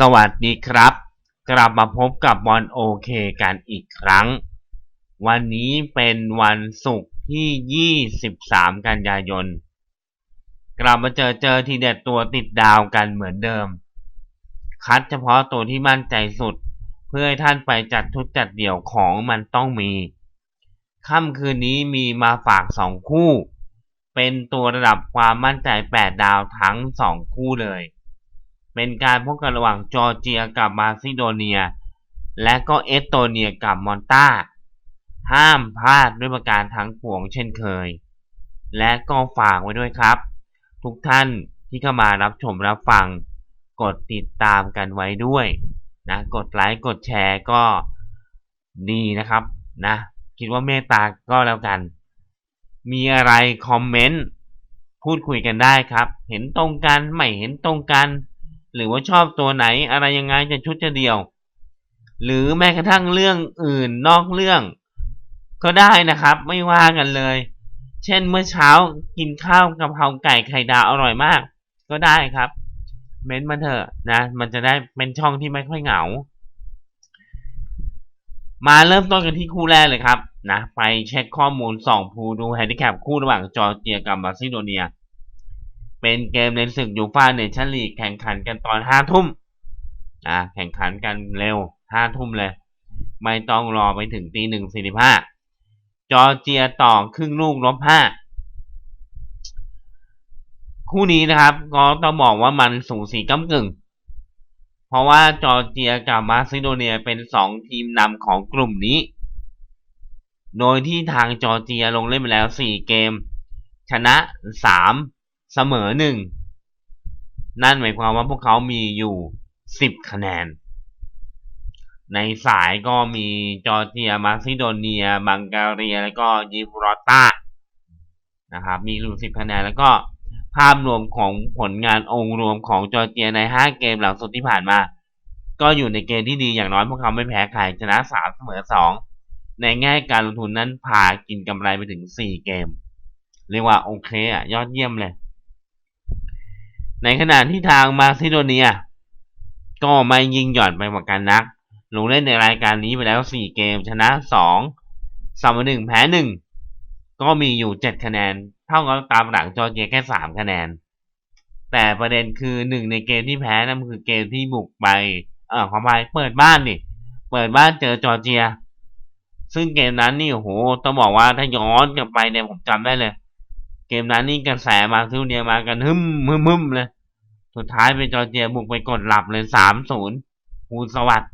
สวัสดีครับ กลับมาพบกับบอลโอเคกันอีกครั้ง วันนี้เป็นวันศุกร์ที่ 23 กันยายน กลับมาเจอเจอทีเด็ดตัวติดดาวกันเหมือนเดิม คัดเฉพาะตัวที่มั่นใจสุด เพื่อให้ท่านไปจัดทุกจัดเดี่ยวของมันต้องมี ค่ำคืนนี้มีมาฝาก 2 คู่ เป็นตัวระดับความมั่นใจ 8 ดาวทั้ง 2 คู่เลย เป็นการพบกันระหว่างจอร์เจียกับมาซิโดเนีย และก็เอสโตเนียกับมอนตาห้ามพลาดด้วยประการทั้งปวงเช่นเคย และก็ฝากไว้ด้วยครับ ทุกท่านที่เข้ามารับชมรับฟัง กดติดตามกันไว้ด้วยนะกดไลค์กดแชร์ก็ดีนะครับนะคิดว่าเมตตาก็แล้วกัน มีอะไรคอมเมนต์พูดคุยกันได้ครับ เห็นตรงกัน ไม่เห็นตรงกัน หรือว่าชอบตัวไหนอะไรยังไงจะชุดจะเดียว หรือแม้กระทั่งเรื่องอื่นนอกเรื่อง ก็ได้นะครับไม่ว่ากันเลย เช่นเมื่อเช้ากินข้าวกับเพราไก่ไข่ดาวอร่อยมาก ก็ได้ครับ เม้นมาเถอะนะ มันจะได้เป็นช่องที่ไม่ค่อยเหงา มาเริ่มต้นกันที่คู่แรกเลยครับนะไปเช็คข้อมูลสองภูดูแฮนดิแคปคู่ระหว่างจอร์เจียกับมาซิโดเนีย เป็นเกมในศึกยูฟ่าเนชั่นลีกแข่งขันกันตอนห้าทุ่มอ่าแข่งขันกันเร็วห้าทุ่มเลย ไม่ต้องรอไปถึงตีหนึ่งสี่สิบห้าจอร์เจียต่อครึ่งลูกลบห้าคู่นี้นะครับก็ต้องบอกว่ามันสูสีก้ากึ่ง เพราะว่าจอร์เจียกับมาซิโดเนียเป็นสองทีมนำของกลุ่มนี้ โดยที่ทางจอร์เจียลงเล่นไปแล้วสี่เกม ชนะสาม เสมอหนึ่งนั่นหมายความว่าพวกเขามีอยู่สิบคะแนน ในสายก็มีจอร์เจียมาซิโดเนีย บังการีแล้วก็ยิบรอตานะครับมีอยู่สิบคะแนนแล้วก็ภาพรวมของผลงานองค์รวมของจอร์เจียในห้าเกมหลังสุดที่ผ่านมา ก็อยู่ในเกณฑ์ที่ดีอย่างน้อยพวกเขาไม่แพ้ใครชนะสามเสมอสองในแง่การลงทุนนั้นพากินกำไรไปถึงสี่เกม เรียกว่าโอเคอะยอดเยี่ยมเลย ในขณะที่ทางมาซิโดเนีย ก็ไม่ยิงหย่อนไปกว่ากันนัก ลงเล่นในรายการนี้ไปแล้ว 4 เกมชนะ2เสมอ1แพ้1ก็มีอยู่ 7 คะแนน เท่ากับตามหลังจอร์เจียแค่ 3 คะแนน แต่ประเด็นคือหนึ่งในเกมที่แพ้นั่นคือเกมที่บุกไปเออความหมายเปิดบ้านนี่เปิดบ้านเจอจอร์เจีย ซึ่งเกมนั้นนี่โอ้โหต้องบอกว่าถ้าย้อนกลับไปเนี่ยผมจำได้เลย เกมนั้นนี่กระแสมาซิโดเนียมากันหึมมึมมึมเลย สุดท้ายเป็นจอร์เจียบุกไปกดหลับเลยสามศูนย์ภูสวัสด์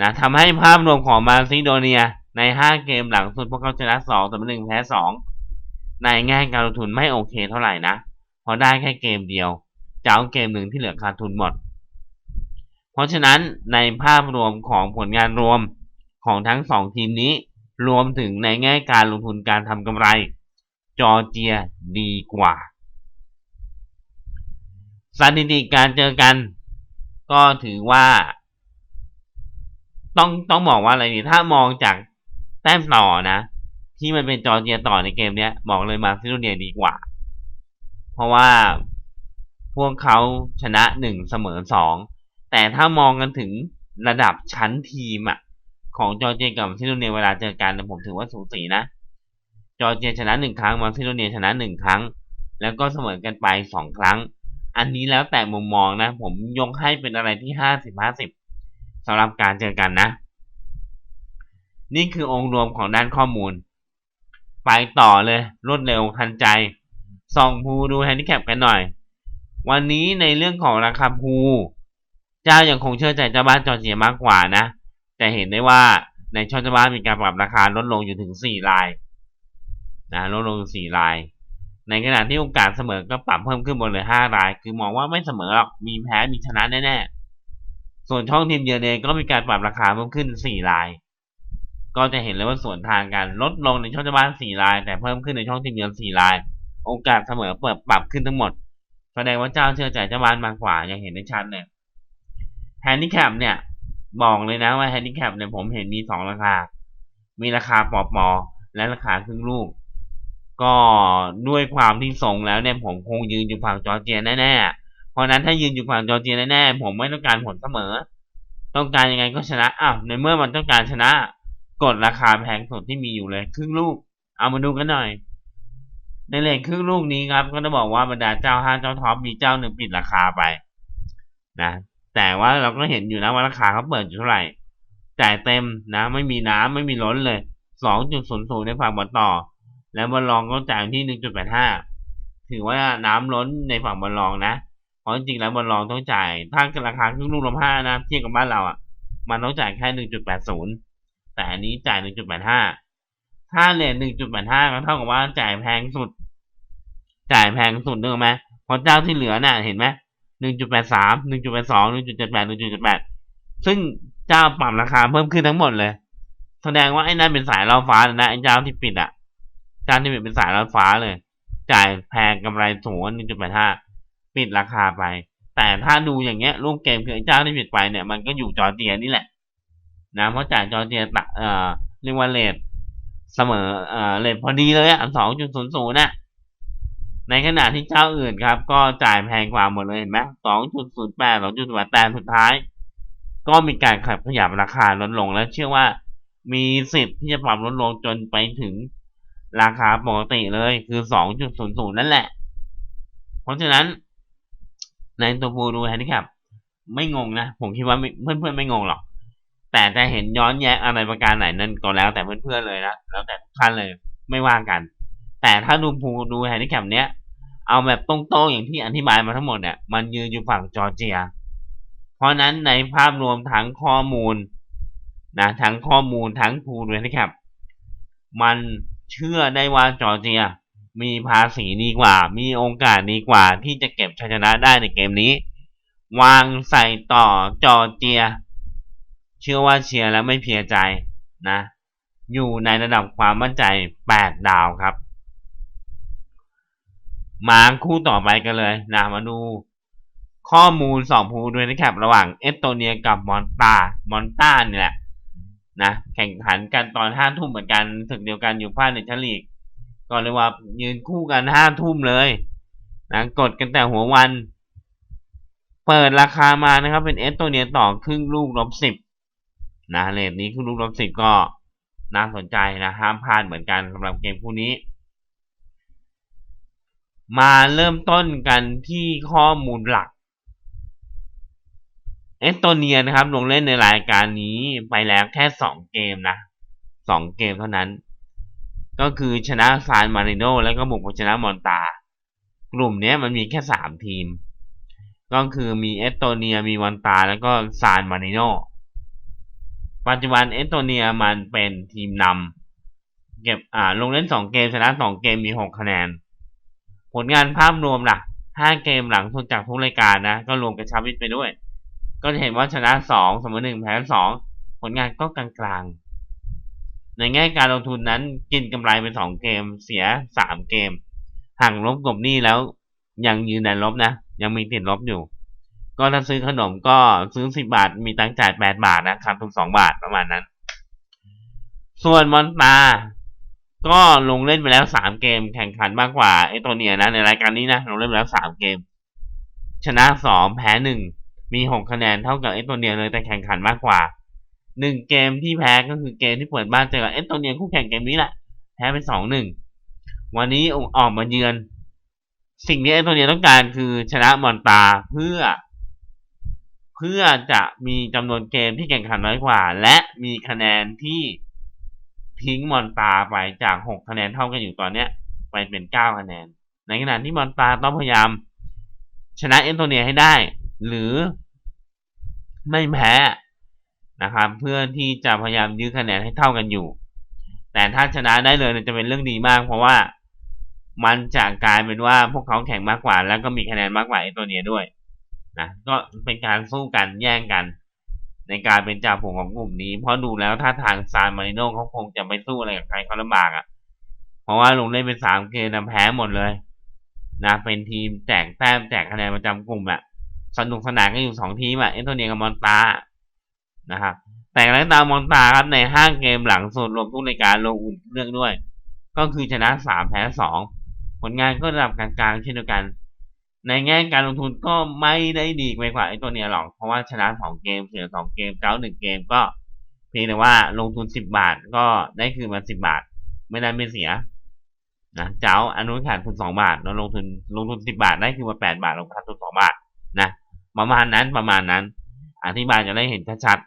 นะทำให้ภาพรวมของมาซิโดเนีย ในห้าเกมหลังสุดพวกเขาชนะสองแต่หนึ่งแพ้สองในแง่การลงทุนไม่โอเคเท่าไหร่นะเพราะได้แค่เกมเดียวจะเอาเกมหนึ่งที่เหลือขาดทุนหมด เพราะฉะนั้นในภาพรวมของผลงานรวมของทั้งสองทีมนี้ รวมถึงในแง่การลงทุนการทำกำไร จอร์เจียดีกว่า สถิติการเจอกัน ก็ถือว่า ต้องต้องบอกว่าอะไรนี่ถ้ามองจากแต้มต่อนะ ที่มันเป็นจอร์เจียต่อในเกมเนี้ยบอกเลยมาซิโดเนียดีกว่า เพราะว่าพวกเขาชนะหนึ่งเสมอสองแต่ถ้ามองกันถึงระดับชั้นทีมอะของจอร์เจียกับซิโดเนียเวลาเจอกันผมถือว่าสูสีนะจอร์เจียชนะหนึ่งครั้งมาซิโดเนียชนะหนึ่งครั้ง แล้วก็เสมอกันไปสองครั้ง อันนี้แล้วแต่มุมมองนะ ผมยกให้เป็นอะไรที่ห้าสิบห้าสิบสำหรับการเจอกันนะ นี่คือองค์รวมของด้านข้อมูล ไปต่อเลยรวดเร็วทันใจ ส่องภูดูแฮนดิแคปกันหน่อย วันนี้ในเรื่องของราคาภูเจ้ายังคงเชื่อใจเจ้าบ้านจอร์เจียมากกว่านะ แต่เห็นได้ว่าในช่องเจ้าบ้านมีการปรับราคาลดลงอยู่ถึงสี่ลายนะลดลงสี่ลาย ในขณะที่โอกาสเสมอก็ปรับเพิ่มขึ้นบนเลยห้าราย คือมองว่าไม่เสมอหรอก มีแพ้ มีชนะแน่ๆ ส่วนช่องทีมเยือนเองก็มีการปรับราคาเพิ่มขึ้นสี่ราย ก็จะเห็นเลยว่าส่วนทางกันลดลงในช่องเจ้าบ้านสี่ราย แต่เพิ่มขึ้นในช่องทีมเยือนสี่ราย โอกาสเสมอเปิดปรับขึ้นทั้งหมด แสดงว่าเจ้าเชื่อใจเจ้าบ้านมากกว่าอย่างเห็นได้ชัดเลยแฮนดิแคปเนี่ยบอกเลยนะว่าแฮนดิแคปเนี่ยผมเห็นมีสองราคา มีราคาปอปอและราคาครึ่งลูก ก็ด้วยความที่ส่งแล้วเนี่ยผมคงยืนอยู่ฝั่งจอร์เจียแน่ๆ เพราะนั้นถ้ายืนอยู่ฝั่งจอร์เจียแน่ๆผมไม่ต้องการผลเสมอ ต้องการยังไงก็ชนะอ้าวในเมื่อมันต้องการชนะ กดราคาแพงสุดที่มีอยู่เลย ครึ่งลูก เอามาดูกันหน่อย ในเลทครึ่งลูกนี้ครับก็ต้องบอกว่าบรรดาเจ้าห้างเจ้าท็อปมีเจ้าหนึ่งปิดราคาไปนะแต่ว่าเราก็เห็นอยู่นะว่าราคาเขาเปิดอยู่เท่าไหร่จ่ายเต็มนะ ไม่มีน้ำไม่มีล้นเลยสองจุดศูนย์ศูนย์ในฝั่งบอลต่อ แล้วบอลรองก็จ่ายที่หนึ่งจุดแปดห้าถือว่าน้ำล้นในฝั่งบอลรองนะเพราะจริงๆแล้วบอลรองต้องจ่าย ถ้าราคาครึ่งลูกลมห้านะเทียบกับบ้านเราอะ มันต้องจ่ายแค่หนึ่งจุดแปดศูนย์แต่อันนี้จ่ายหนึ่งจุดแปดห้าถ้าเลทหนึ่งจุดแปดห้าก็เท่ากับว่าจ่ายแพงสุด จ่ายแพงสุดเนอะไหมเพราะเจ้าที่เหลือน่ะเห็นไหมหนึ่งจุดแปดสามหนึ่งจุดแปดสองหนึ่งจุดเจ็ดแปดหนึ่งจุดเจ็ดแปดซึ่งเจ้าปรับราคาเพิ่มขึ้นทั้งหมดเลย แสดงว่าไอ้นั่นเป็นสายล่อฟ้านะไอ้เจ้าที่ปิดอะ เจ้าที่เป็นสายล่อฟ้าเลย จ่ายแพงกำไรสูงหนึ่งจุดแปดห้าปิดราคาไป แต่ถ้าดูอย่างเงี้ยรูปเกมคือไอ้เจ้าที่ปิดไปเนี่ยมันก็อยู่จอร์เจียนี่แหละนะเพราะจ่ายจอร์เจียตะเอ่อเรียกว่าเลทเสมอเอ่อเลทพอดีเลยอะสองจุดศูนย์ศูนย์น่ะในขณะที่เจ้าอื่นครับ ก็จ่ายแพงกว่าหมดเลยเห็นไหมสองจุดศูนย์แปดสองจุดแปดแต่สุดท้าย ก็มีการขับขยับราคาลดลง และเชื่อว่ามีสิทธิ์ที่จะปรับลดลงจนไปถึง ราคาปกติเลยคือสองจุดศูนย์ศูนย์นั่นแหละ เพราะฉะนั้น ในตัวฟูดูแฮนดิแคปไม่งงนะ ผมคิดว่าเพื่อนๆไม่งงหรอก แต่จะเห็นย้อนแย้งอะไรประการไหนนั่นก็แล้วแต่เพื่อนๆเลยนะแล้วแต่ทุกท่านเลยไม่ว่ากัน แต่ถ้าดูพูดูแฮนดิแคปเนี้ยเอาแบบตรงๆอย่างที่อธิบายมาทั้งหมดเนี่ยมันยืนอยู่ฝั่งจอร์เจีย เพราะนั้นในภาพรวมทั้งข้อมูลนะทั้งข้อมูลทั้งพูดูแฮนดิแคปมัน เชื่อได้ว่าจอร์เจีย มีภาษีดีกว่า มีโอกาสดีกว่าที่จะเก็บชัยชนะได้ในเกมนี้ วางใส่ต่อจอร์เจีย เชื่อว่าเชียร์แล้วไม่เพียใจนะ อยู่ในระดับความมั่นใจ 8 ดาวครับ มาคู่ต่อไปกันเลยนะมาดูข้อมูลสองภูด้วยนะครับระหว่างเอสโตเนียกับมอนตามอนตาเนี่ยแหละ นะแข่งขันกันตอนห้าทุ่มเหมือนกันถึงเดียวกันอยู่ภาคเนชั่นลีกก็เรียกว่ายืนคู่กันห้าทุ่มเลยนะกดกันแต่หัววัน เปิดราคามานะครับ เป็นเอสโตเนียต่อครึ่งลูกลบสิบนะเลทนี้ครึ่งลูกลบสิบก็น่าสนใจนะห้ามพลาดเหมือนกันสำหรับเกมคู่นี้ มาเริ่มต้นกันที่ข้อมูลหลัก เอสโตเนียนะครับ ลงเล่นในรายการนี้ไปแล้วแค่สองเกมนะสองเกมเท่านั้น ก็คือชนะซานมาริโนแล้วก็บุกไปชนะมอนตา กลุ่มนี้มันมีแค่สามทีม ก็คือมีเอสโตเนียมีมอนตาแล้วก็ซานมาริโนปัจจุบันเอสโตเนียมันเป็นทีมนำเก็บอ่าลงเล่นสองเกมชนะสองเกมมีหกคะแนน ผลงานภาพรวมล่ะห้าเกมหลังสุดจากทุกรายการนะ ก็รวมกับชาวิตไปด้วย ก็จะเห็นว่าชนะสองเสมอหนึ่งแพ้สองผลงานก็กลางๆ ในแง่การลงทุนนั้นกินกำไรไปสองเกม เสียสามเกม ห่างลบกบหนี้แล้วยังยืนในลบนะ ยังมีติดลบอยู่ ก็ถ้าซื้อขนมก็ซื้อสิบบาท มีตังจ่ายแปดบาทนะขาดทุนสองบาทประมาณนั้น ส่วนมอนตา ก็ลงเล่นไปแล้วสามเกม แข่งขันมากกว่าไอตัวเนียนะในรายการนี้นะลงเล่นไปแล้วสามเกม ชนะสองแพ้หนึ่ง มีหกคะแนนเท่ากับไอตัวเนียเลยแต่แข่งขันมากกว่าหนึ่งเกมที่แพ้ก็คือเกมที่เปิดบ้านเจอกับเอสโตเนียคู่แข่งเกมนี้แหละ แพ้ไปสองหนึ่งวันนี้ออกมาเยือน สิ่งที่เอสโตเนียต้องการคือชนะมอนตาเพื่อ เพื่อจะมีจำนวนเกมที่แข่งขันน้อยกว่า และมีคะแนนที่ทิ้งมอนตาไปจากหกคะแนนเท่ากันอยู่ตอนเนี้ยไปเป็นเก้าคะแนน ในขณะที่มอนตาต้องพยายาม ชนะเอสโตเนียให้ได้ หรือ ไม่แพ้นะครับ เพื่อที่จะพยายามยื้อคะแนนให้เท่ากันอยู่ แต่ถ้าชนะได้เลยจะเป็นเรื่องดีมาก เพราะว่ามันจะกลายเป็นว่าพวกเขาแข่งมากกว่า แล้วก็มีคะแนนมากกว่าเอสโตเนียด้วยนะก็เป็นการสู้กันแย่งกัน ในการเป็นจ่าฝูงของกลุ่มนี้ เพราะดูแล้วถ้าทางซานมาริโนเขาคงจะไม่สู้อะไรกับใครเขาลำบากอะ่ะ เพราะว่าลงเล่นเป็นสามเกมนะแพ้หมดเลยนะเป็นทีมแจกแต้มแจกคะแนนประจำกลุ่มอะ่ะ สนุกสนานกันอยู่สองทีมอะ่ะเอสโตเนียกับมอนตานะครับแต่แล้วตามมอนตาครับในห้าเกมหลังสุดรวมทุกรายการลงอุ่นเรื่องด้วย ก็คือชนะสามแพ้สองผลงานก็ระดับกลางๆเช่นเดียวกัน ในแง่การลงทุนก็ไม่ได้ดีไปกว่าไอ้ตัวเนี้ยหรอก เพราะว่าชนะสองเกมเสียสองเกมเก้าหนึ่งเกมก็เพียงแต่ว่าลงทุนสิบบาทก็ได้คืนมาสิบบาท ไม่ได้ไม่เสียนะเจ้าอนุขาดทุนสองบาทเราลงทุนลงทุนสิบบาทได้คืนมาแปดบาทลงขาดทุนสองบาทนะ ประมาณนั้นประมาณนั้น อธิบายจะได้เห็นชัด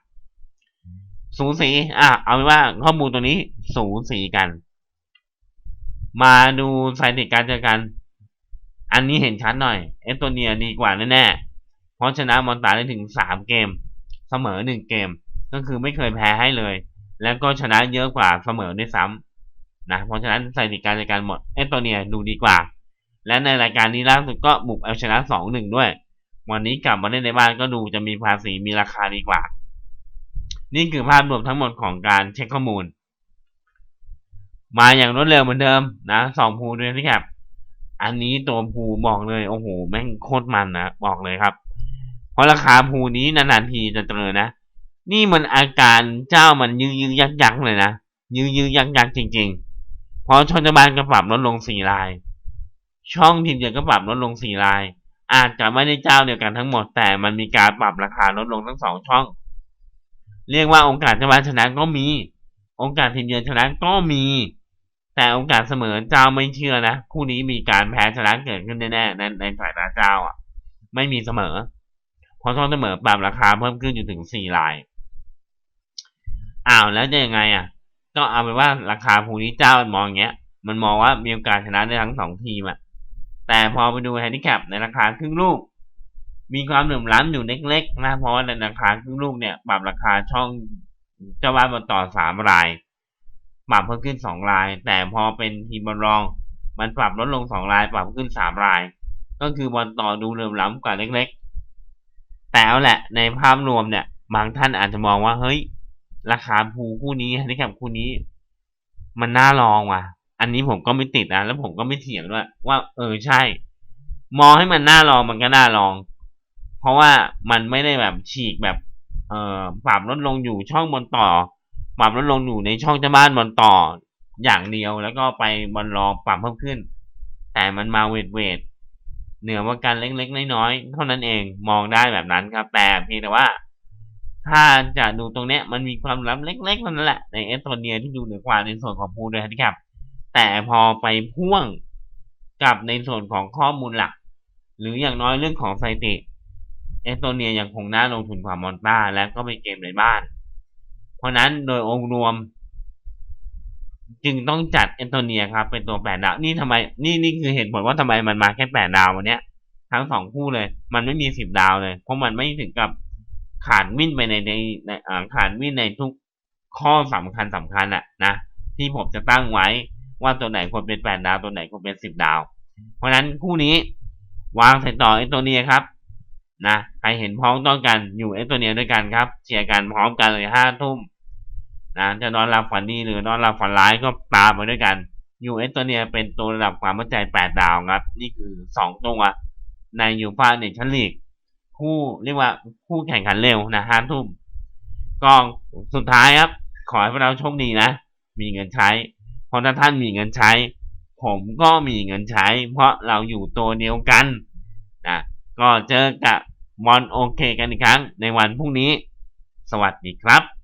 ๆสูสีอะเอาเป็นว่าข้อมูลตัวนี้สูสีกัน มาดูสถิติการเจอกัน อันนี้เห็นชัดหน่อย เอสโตเนียดีกว่าแน่ๆเพราะชนะมอนตาได้ถึงสามเกม เสมอหนึ่งเกม ก็คือไม่เคยแพ้ให้เลย แล้วก็ชนะเยอะกว่าเสมอด้วยซ้ำนะเพราะฉะนั้นสถิติการจัดการหมดเอสโตเนียดูดีกว่า และในรายการนี้ล่าสุดก็บุกเอาชนะสองหนึ่งด้วย วันนี้กลับมาเล่นในบ้านก็ดูจะมีภาษีมีราคาดีกว่า นี่คือภาพรวมทั้งหมดของการเช็คข้อมูล มาอย่างรวดเร็วเหมือนเดิมนะสองภูด้วยที่ครับ อันนี้ตัวภูบอกเลยโอ้โหแม่งโคตรมันนะบอกเลยครับ เพราะราคาภูนี้นานๆทีจะเจอนะ นี่มันอาการเจ้ามันยื้อยักยักเลยนะยื้อยักยักจริง ๆ เพราะช่องจับานก็ปรับลดลงสี่ลาย ช่องทีมเดียวก็ปรับลดลงสี่ลาย อาจจะไม่ได้เจ้าเดียวกันทั้งหมด แต่มันมีการปรับราคาลดลงทั้งสองช่อง เรียกว่าโอกาสจับานชนะก็มี โอกาสทีมเยือนชนะก็มี แต่โอกาสเสมอเจ้าไม่เชื่อนะคู่นี้มีการแพ้ชนะเกิดขึ้นแน่ๆในในสายตาเจ้าอะ ไม่มีเสมอเพราะช่องเสมอปรับราคาเพิ่มขึ้นอยู่ถึงสี่ลายอ้าวแล้วจะยังไงอะ ก็เอาเป็นว่าราคาภูนี้เจ้ามันมองอย่างเงี้ย มันมองว่ามีโอกาสชนะได้ทั้งสองทีมอะ แต่พอไปดูแฮนดิแคปในราคาครึ่งลูก มีความเหลื่อมล้ำอยู่เล็กๆนะเพราะว่าในราคาครึ่งลูกเนี่ยปรับราคาช่องเจ้าบ้านบนต่อสามรายปรับเพิ่มขึ้นสองราย แต่พอเป็นทีมบอลรอง มันปรับลดลงสองราย ปรับขึ้นสามราย ก็คือบอลต่อดูเหลื่อมล้ำกว่าเล็ก ๆ แต่เอาแหละในภาพรวมเนี่ย บางท่านอาจจะมองว่าเฮ้ยราคาภูคู่นี้แฮนดิแคปคู่นี้ มันน่าลองว่ะ อันนี้ผมก็ไม่ติดนะแล้วผมก็ไม่เถียงด้วยว่า เออใช่ มองให้มันน่าลองมันก็น่าลอง เพราะว่ามันไม่ได้แบบฉีกแบบ เอ่อปรับลดลงอยู่ช่องบนต่อปรับลดลงอยู่ในช่องเจ้าบ้านบนต่ออย่างเดียวแล้วก็ไปบอลรองปรับเพิ่มขึ้น แต่มันมาเวทเวทเหนือว่าการเล็กๆน้อยๆเท่านั้นเองมองได้แบบนั้นครับ แต่เพียงแต่ว่า ถ้าจะดูตรงเนี้ยมันมีความลับเล็กๆนั่นแหละในเอสโตเนียที่ดูเหนือกว่าในส่วนของพูด้วยครับ แต่พอไปพ่วงกับในส่วนของข้อมูลหลัก หรืออย่างน้อยเรื่องของสถิติ เอสโตเนียยังคงน่าลงทุนกว่ามอนตาและก็เป็นเกมในบ้าน เพราะนั้นโดยองค์รวม จึงต้องจัดเอสโตเนียครับ เป็นตัวแปดดาวนี่ทำไมนี่นี่คือเหตุผลว่าทำไมมันมาแค่แปดดาววันเนี้ย ทั้งสองคู่เลย มันไม่มีสิบดาวเลย เพราะมันไม่ถึงกับขาดวิ่นไปในในในอ่าขาดวิ่นในทุกข้อสำคัญสำคัญอะนะที่ผมจะตั้งไว้ ว่าตัวไหนควรเป็นแปดดาวตัวไหนควรเป็นสิบดาว เพราะฉะนั้นคู่นี้วางใส่ต่อเอสโตเนียครับนะใครเห็นพ้องต้องกันอยู่เอสโตเนียด้วยกันครับเชียร์กันพร้อมกันเลยห้าทุ่มนะจะนอนหลับฝันดีหรือนอนหลับฝันร้ายก็ตามไปด้วยกันอยู่เอสโตเนียเป็นตัวระดับความมั่นใจแปดดาวครับ นี่คือสองตัวในยูฟาเนชั่นลีกคู่เรียกว่าคู่แข่งขันเร็วนะห้าทุ่มก็สุดท้ายครับ ขอให้พวกเราโชคดีนะ มีเงินใช้ ราะถ้าท่านมีเงินใช้ ผมก็มีเงินใช้ เพราะเราอยู่ตัวเดียวกันนะก็เจอกับบอลโอเคกันอีกครั้งในวันพรุ่งนี้ สวัสดีครับ